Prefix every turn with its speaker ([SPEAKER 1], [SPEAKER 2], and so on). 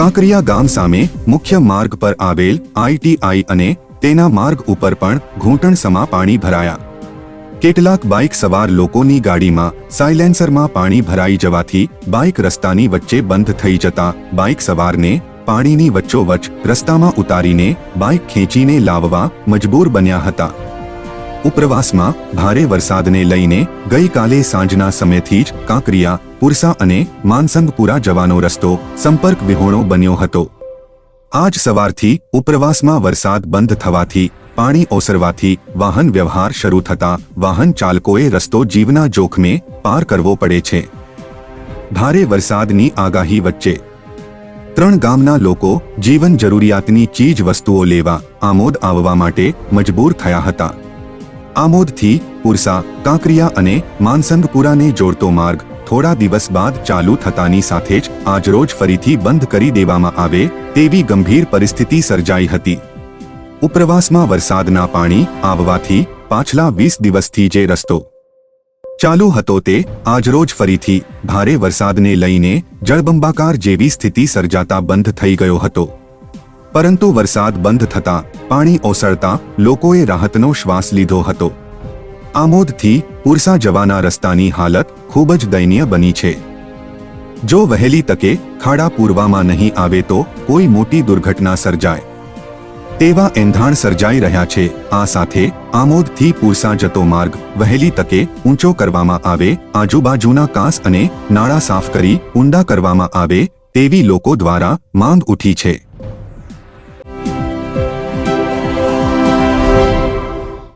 [SPEAKER 1] કાંકરિયા ગામ સામે મુખ્ય માર્ગ પર આવેલ આઈટીઆઈ અને તેના માર્ગ ઉપર પણ ઘૂંટણસમા પાણી ભરાયા. કેટલાક બાઇક સવાર લોકોની ગાડીમાં સાયલેન્સરમાં પાણી ભરાઈ જવાથી બાઇક રસ્તાની વચ્ચે બંધ થઈ જતા બાઇક સવારને પાણીની વચ્ચોવચ્ચ રસ્તામાં ઉતારીને બાઇક ખેંચીને લાવવા મજબૂર બન્યા હતા. ઉપરવાસમાં ભારે વરસાદને લઈને ગઈકાલે સાંજના સમયથી જ કાંકરિયા, પુરસા અને માનસંગપુરા જવાનો રસ્તો સંપર્ક વિહોણો બન્યો હતો. આજ સવારથી ઉપરવાસમાં વરસાદ બંધ થવાથી, પાણી ઓસરવાથી વાહન વ્યવહાર શરૂ થતા વાહન ચાલકોએ રસ્તો જીવના જોખમે પાર કરવો પડે છે. ભારે વરસાદની આગાહી વચ્ચે ત્રણ ગામના લોકો જીવન જરૂરિયાતની ચીજ વસ્તુઓ લેવા આમોદ આવવા માટે મજબૂર થયા હતા. આમોદથી પુરસા, કાંકરિયા અને માનસંગપુરાને જોડતો માર્ગ થોડા દિવસ બાદ ચાલુ થતાની સાથે જ આજરોજ ફરીથી બંધ કરી દેવામાં આવે તેવી ગંભીર પરિસ્થિતિ સર્જાઈ હતી. ઉપરવાસમાં વરસાદના પાણી આવવાથી પાછલા વીસ દિવસથી જે રસ્તો ચાલુ હતો તે આજરોજ ફરીથી ભારે વરસાદને લઈને જળબંબાકાર જેવી સ્થિતિ સર્જાતા બંધ થઈ ગયો હતો. પરંતુ વરસાદ બંધ થતાં, પાણી ઓસરતા, લોકોએ રાહતનો શ્વાસ લીધો હતો. આમોદથી પુરસા જવાના રસ્તાની હાલત ખૂબ જ દયનીય બની છે. જો વહેલી તકે ખાડા પૂરવામાં નહીં આવે તો કોઈ મોટી દુર્ઘટના સર્જાય. તેવા એંધાણ સર્જાઈ રહ્યા છે. આ સાથે આમોદથી પુરસા જતો માર્ગ વહેલી તકે ઊંચો કરવામાં આવે, આજુબાજુના કાંસ અને નાળા સાફ કરી ઊંડા કરવામાં આવે, તેવી લોકો દ્વારા માંગ ઉઠી છે.